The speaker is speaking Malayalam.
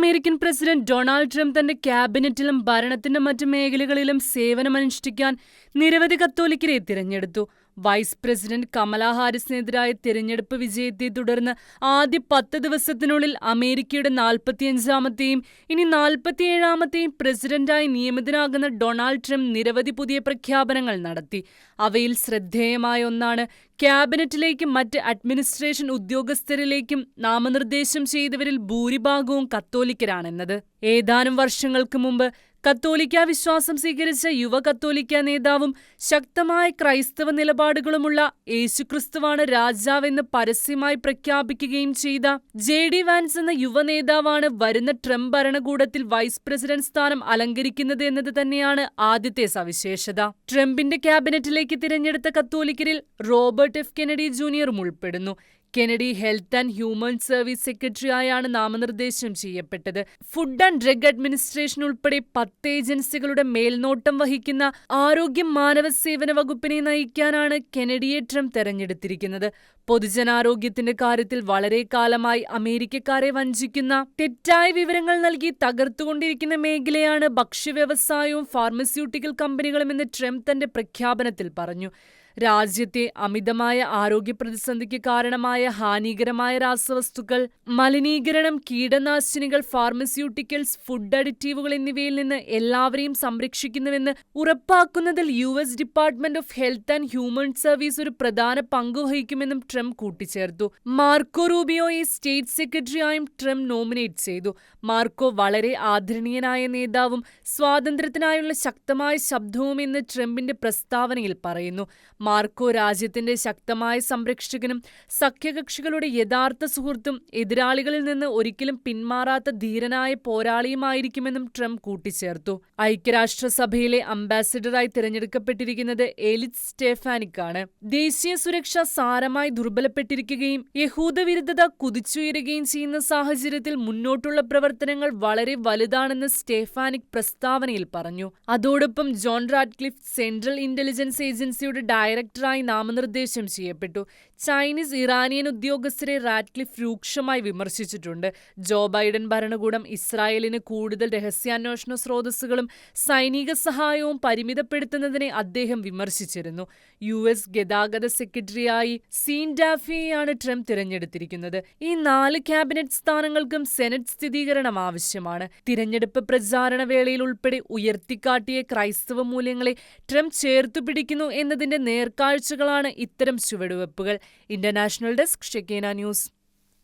അമേരിക്കൻ പ്രസിഡന്റ് ഡൊണാൾഡ് ട്രംപ് തന്റെ ക്യാബിനറ്റിലും ഭരണത്തിന്റെ മറ്റ് മേഖലകളിലും സേവനമനുഷ്ഠിക്കാൻ നിരവധി കത്തോലിക്കരെ തിരഞ്ഞെടുത്തു. വൈസ് പ്രസിഡന്റ് കമലാ ഹാരിസിനെതിരായ തിരഞ്ഞെടുപ്പ് വിജയത്തെ തുടർന്ന് ആദ്യ പത്ത് ദിവസത്തിനുള്ളിൽ അമേരിക്കയുടെ നാൽപ്പത്തിയഞ്ചാമത്തെയും ഇനി നാൽപ്പത്തിയേഴാമത്തെയും പ്രസിഡന്റായി നിയമിതനാകുന്ന ഡൊണാൾഡ് ട്രംപ് നിരവധി പുതിയ പ്രഖ്യാപനങ്ങൾ നടത്തി. അവയിൽ ശ്രദ്ധേയമായ ഒന്നാണ് ക്യാബിനറ്റിലേക്കും മറ്റ് അഡ്മിനിസ്ട്രേഷൻ ഉദ്യോഗസ്ഥരിലേക്കും നാമനിർദ്ദേശം ചെയ്തവരിൽ ഭൂരിഭാഗവും കത്തോലിക്കരാണെന്നത്. ഏതാനും വർഷങ്ങൾക്ക് മുമ്പ് കത്തോലിക്ക വിശ്വാസം സ്വീകരിച്ച യുവ കത്തോലിക്ക നേതാവും ശക്തമായ ക്രൈസ്തവ നിലപാടുകളുമുള്ള യേശുക്രിസ്തുവാണ് രാജാവെന്ന് പരസ്യമായി പ്രഖ്യാപിക്കുകയും ചെയ്ത ജെ ഡി വാൻസ് എന്ന യുവ നേതാവാണ് വരുന്ന ട്രംപ് ഭരണകൂടത്തിൽ വൈസ് പ്രസിഡന്റ് സ്ഥാനം അലങ്കരിക്കുന്നത് എന്നത് തന്നെയാണ് ആദ്യത്തെ സവിശേഷത. ട്രംപിന്റെ ക്യാബിനറ്റിലേക്ക് തിരഞ്ഞെടുത്ത കത്തോലിക്കരിൽ റോബർട്ട് എഫ്. കെനഡി ജൂനിയറും ഉൾപ്പെടുന്നു. Kennedy health and human service സെക്രട്ടറിയായാണ് നാമനിർദ്ദേശം ചെയ്യപ്പെട്ടത്. ഫുഡ് ആൻഡ് ഡ്രഗ് അഡ്മിനിസ്ട്രേഷൻ ഉൾപ്പെടെ പത്ത് ഏജൻസികളുടെ മേൽനോട്ടം വഹിക്കുന്ന ആരോഗ്യ മാനവ സേവന വകുപ്പിനെ നയിക്കാനാണ് കെനഡിയെ ട്രംപ് തെരഞ്ഞെടുത്തിരിക്കുന്നത്. പൊതുജനാരോഗ്യത്തിന്റെ കാര്യത്തിൽ വളരെ കാലമായി അമേരിക്കക്കാരെ വഞ്ചിക്കുന്ന തെറ്റായ വിവരങ്ങൾ നൽകി തകർത്തുകൊണ്ടിരിക്കുന്ന മേഖലയാണ് ഭക്ഷ്യവ്യവസായവും ഫാർമസ്യൂട്ടിക്കൽ കമ്പനികളും എന്ന് ട്രംപ് തന്റെ പ്രഖ്യാപനത്തിൽ പറഞ്ഞു. രാജ്യത്തെ അമിതമായ ആരോഗ്യ പ്രതിസന്ധിക്ക് കാരണമായ ഹാനികരമായ രാസവസ്തുക്കൾ മലിനീകരണം കീടനാശിനികൾ ഫാർമസ്യൂട്ടിക്കൽസ് ഫുഡ് അഡിറ്റീവുകൾ എന്നിവയിൽ നിന്ന് എല്ലാവരെയും സംരക്ഷിക്കുന്നുവെന്ന് ഉറപ്പാക്കുന്നതിൽ U S department of health and human service ഒരു പ്രധാന പങ്ക് വഹിക്കുമെന്നും ട്രംപ് കൂട്ടിച്ചേർത്തു. മാർക്കോ റൂബിയോയെ സ്റ്റേറ്റ് സെക്രട്ടറിയായും ട്രംപ് നോമിനേറ്റ് ചെയ്തു. മാർക്കോ വളരെ ആദരണീയനായ നേതാവും സ്വാതന്ത്ര്യത്തിനായുള്ള ശക്തമായ ശബ്ദവും എന്ന് ട്രംപിന്റെ പ്രസ്താവനയിൽ പറയുന്നു. മാർക്കോ രാജ്യത്തിന്റെ ശക്തമായ സംരക്ഷകനും സഖ്യകക്ഷികളുടെ യഥാർത്ഥ സുഹൃത്തും എതിരാളികളിൽ നിന്ന് ഒരിക്കലും പിന്മാറാത്ത ധീരനായ പോരാളിയുമായിരിക്കുമെന്നും ട്രംപ് കൂട്ടിച്ചേർത്തു. ഐക്യരാഷ്ട്രസഭയിലെ അംബാസിഡറായി തിരഞ്ഞെടുക്കപ്പെട്ടിരിക്കുന്നത് എലിറ്റ് സ്റ്റേഫാനിക്കാണ്. ദേശീയ സുരക്ഷ സാരമായി ദുർബലപ്പെട്ടിരിക്കുകയും യഹൂദവിരുദ്ധത കുതിച്ചുയരുകയും ചെയ്യുന്ന സാഹചര്യത്തിൽ മുന്നോട്ടുള്ള പ്രവർത്തനങ്ങൾ വളരെ വലുതാണെന്ന് സ്റ്റേഫാനിക് പ്രസ്താവനയിൽ പറഞ്ഞു. അതോടൊപ്പം ജോൺ റാഡ്ക്ലിഫ് സെൻട്രൽ ഇന്റലിജൻസ് ഏജൻസിയുടെ ഡയറക്ടറായി നാമനിർദ്ദേശം ചെയ്യപ്പെട്ടു. ചൈനീസ് ഇറാനിയൻ ഉദ്യോഗസ്ഥരെ റാഡ്ക്ലിഫ് രൂക്ഷമായി വിമർശിച്ചിട്ടുണ്ട്. ജോ ബൈഡൻ ഭരണകൂടം ഇസ്രായേലിന് കൂടുതൽ രഹസ്യാന്വേഷണ സ്രോതസ്സുകളും സൈനിക സഹായവും പരിമിതപ്പെടുത്തുന്നതിനെ അദ്ദേഹം വിമർശിച്ചിരുന്നു. യു എസ് ഗതാഗത സെക്രട്ടറിയായി സീൻ ഡാഫിയെയാണ് ട്രംപ് തിരഞ്ഞെടുത്തിരിക്കുന്നത്. ഈ നാല് ക്യാബിനറ്റ് സ്ഥാനങ്ങൾക്കും സെനറ്റ് സ്ഥിരീകരണം ആവശ്യമാണ്. തിരഞ്ഞെടുപ്പ് പ്രചാരണ വേളയിൽ ഉൾപ്പെടെ ഉയർത്തിക്കാട്ടിയ ക്രൈസ്തവ മൂല്യങ്ങളെ ട്രംപ് ചേർത്തുപിടിക്കുന്നു എന്നതിന്റെ നേർക്കാഴ്ചകളാണ് ഇത്തരം ചുവടുവെപ്പുകൾ ഇന്റർനാഷണൽ ഡെസ്ക് ഷെക്കേന ന്യൂസ്.